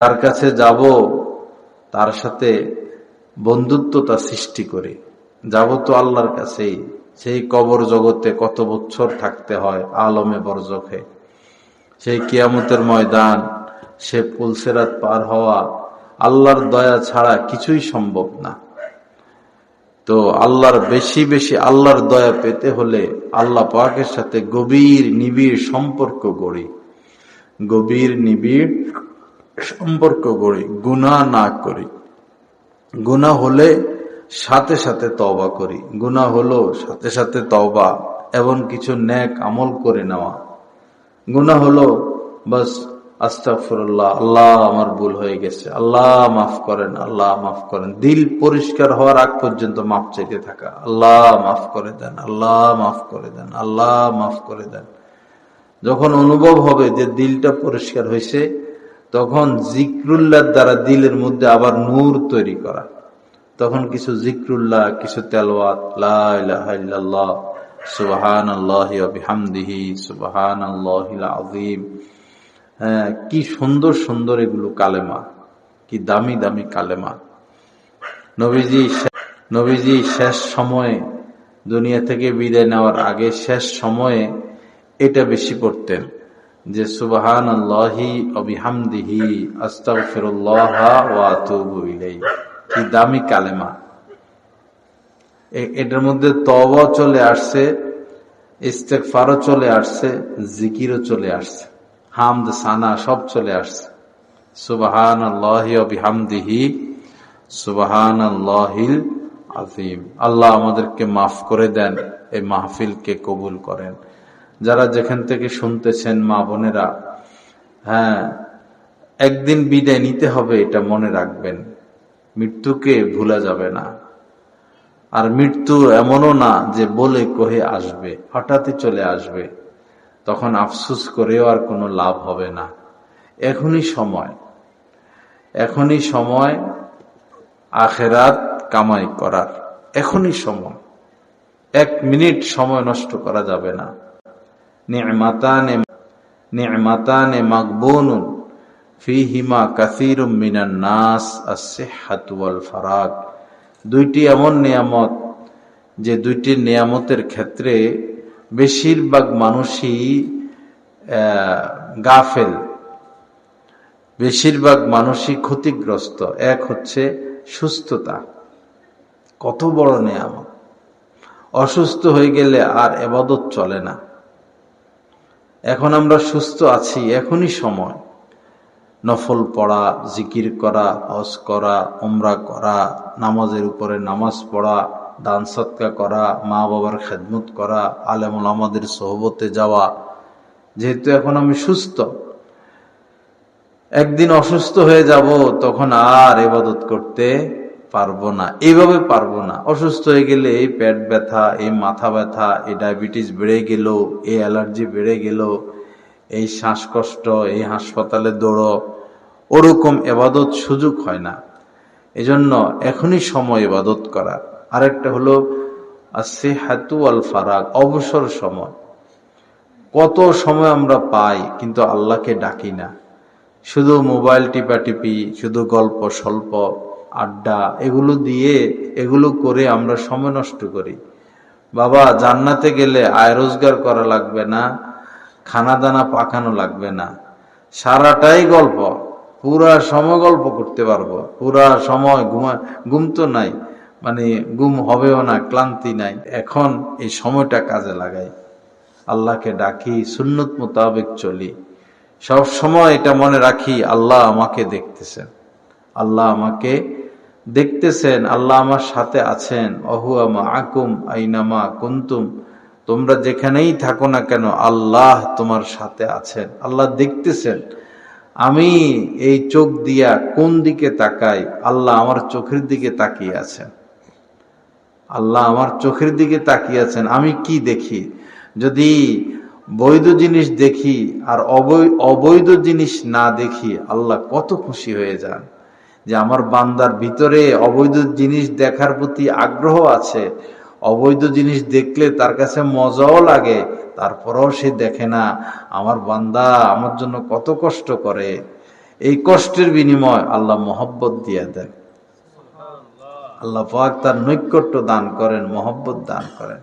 তার কাছে যাব, তার সাথে বন্ধুত্বতা সৃষ্টি করে। যাব তো আল্লাহর কাছেই। সেই কবর জগতে কত বছর থাকতে হয় আলমে বরজখে। সেই কিয়ামতের ময়দান, সে পুলসেরাত পার হওয়া আল্লাহর দয়া ছাড়া কিছুই সম্ভব না। তো আল্লাহর বেশি বেশি আল্লাহর দয়া পেতে হলে আল্লাহ পাকের সাথে গভীর নিবিড় সম্পর্ক গড়ি। গভীর নিবিড় সম্পর্ক গড়ি গুণা না করি। গুণা হলে সাথে সাথে তওবা করি। গুণা হলো সাথে সাথে তওবা এবং কিছু ন্যাক আমল করে নেওয়া। গুণা হলো বাস আস্তাফরুল্লাহ আল্লাহ আমার ভুল হয়ে গেছে, আল্লাহ মাফ করেন, আল্লাহ মাফ করেন। দিল পরিষ্কার হওয়ার আগ পর্যন্ত মাফ চাইতে থাকা। আল্লাহ মাফ করে দেন, আল্লাহ মাফ করে দেন, আল্লাহ মাফ করে দেন। যখন অনুভব হবে যে দিলটা পরিষ্কার হয়েছে তখন জিক্রুল্লাহর দ্বারা দিলের মধ্যে আবার নূর তৈরি করা। তখন কিছু জিক্রুল্লাহ, কিছু তেলওয়াত লাহ সুবাহান আল্লাহ হামদিহি সুবাহান আল্লাহ আজিম হ্যাঁ কি সুন্দর সুন্দর এগুলো কালেমা, কি দামি দামি কালেমা। নবীজি নবীজি শেষ সময়ে দুনিয়া থেকে বিদায় নেওয়ার আগে শেষ সময়ে এটা বেশি পড়তেন। যে সুবাহান আল্লাহি অবিহামদিহি কি দামি কালেমা। এটার মধ্যে তওবা চলে আসছে, ইস্তেগফারও চলে আসছে, জিকিরও চলে আসছে, হামদ, সানা সব চলে আসছে। সুবাহান আল্লাহি অবিহামদিহি সুবাহান আল্লাহিল আজিম আল্লাহ আমাদেরকে মাফ করে দেন, এই মাহফিলকে কবুল করেন। যারা যেখান থেকে শুনতেছেন মা বোনেরা হ্যাঁ একদিন বিদায় নিতে হবে এটা মনে রাখবেন। মৃত্যুকে ভুলা যাবে না। আর মৃত্যু এমনও না যে বলে কহে আসবে, হঠাৎই চলে আসবে। তখন আফসুস করেও আর কোনো লাভ হবে না। এখনই সময়। এখনই সময় আখেরাত কামাই করার। এখনই সময়। এক মিনিট সময় নষ্ট করা যাবে না। নিয়মাতানে মাকবুনুন ফিহিমা ফারাগ দুইটি এমন নিয়ামত, যে দুইটি নিয়ামতের ক্ষেত্রে বেশিরভাগ মানুষই গাফেল। বেশিরভাগ মানুষই ক্ষতিগ্রস্ত। এক হচ্ছে সুস্থতা। কত বড় নিয়ামত। অসুস্থ হয়ে গেলে আর এবাদত চলে না। এখন আমরা সুস্থ আছি, এখনই সময়। নফল পড়া, জিকির করা, হজ করা ওমরা করা, নামাজের উপরে নামাজ পড়া, দান সৎকা করা, মা বাবার খেদমত করা, আলেমুল আমাদের সহবতে যাওয়া, যেহেতু এখন আমি সুস্থ, একদিন অসুস্থ হয়ে যাব, তখন আর এবাদত করতে পারব না, এইভাবে পারব না। অসুস্থ হয়ে গেলে এই পেট ব্যথা, এই মাথা ব্যথা, এই ডায়াবেটিস বেড়ে গেল, এই অ্যালার্জি বেড়ে গেল, এই শ্বাসকষ্ট, এই হাসপাতালে দৌড়ো, ওরকম এবাদত সুযোগ হয় না। এজন্য এখনই সময় এবাদত করা আরেকটা হলো সে হাতু আল ফারাক অবসর সময়। কত সময় আমরা পাই, কিন্তু আল্লাহকে ডাকি না। শুধু মোবাইল টিপা টিপি শুধু গল্প স্বল্প আড্ডা, এগুলো দিয়ে এগুলো করে আমরা সময় নষ্ট করি। বাবা, জান্নাতে গেলে আয় রোজগার করা লাগবে না খানা দানা পাকানো লাগবে না। সারাটাই গল্প, পুরা সময় গল্প করতে পারব। পুরা সময় ঘুমা, ঘুম তো নাই মানে গুম হবেও না, ক্লান্তি নাই। এখন এই সময়টা কাজে লাগাই। আল্লাহকে ডাকি, সুন্নত মোতাবেক চলি। সব সময় এটা মনে রাখি, আল্লাহ আমাকে দেখতেছেন। আল্লাহ আমাকে দেখতেছেন, আল্লাহ আমার সাথে আছেন। অহুয়ামা আকুম আইনামা কুন্তুম। তোমরা যেখানেই থাকো না কেন, আল্লাহ তোমার সাথে আছেন। আল্লাহ দেখতেছেন। আমি এই চোখ দিয়া কোন দিকে তাকাই, আল্লাহ আমার চোখের দিকে তাকিয়ে আছেন। আল্লাহ আমার চোখের দিকে তাকিয়ে আছেন, আমি কি দেখি? যদি বৈধ জিনিস দেখি আর অবৈধ জিনিস না দেখি, আল্লাহ কত খুশি হয়ে যান। যে আমার বান্দার ভিতরে অবৈধ জিনিস দেখার প্রতি আগ্রহ আছে। অবৈধ জিনিস দেখলে তার কাছে মজাও লাগে, তারপরেও সে দেখে না, আমার বান্দা আমার জন্য কত কষ্ট করে। এই কষ্টের বিনিময় আল্লাহ মহব্বত দিয়ে দেয় আল্লাহ পাক তার নৈকট্য দান করেন, মহব্বত দান করেন।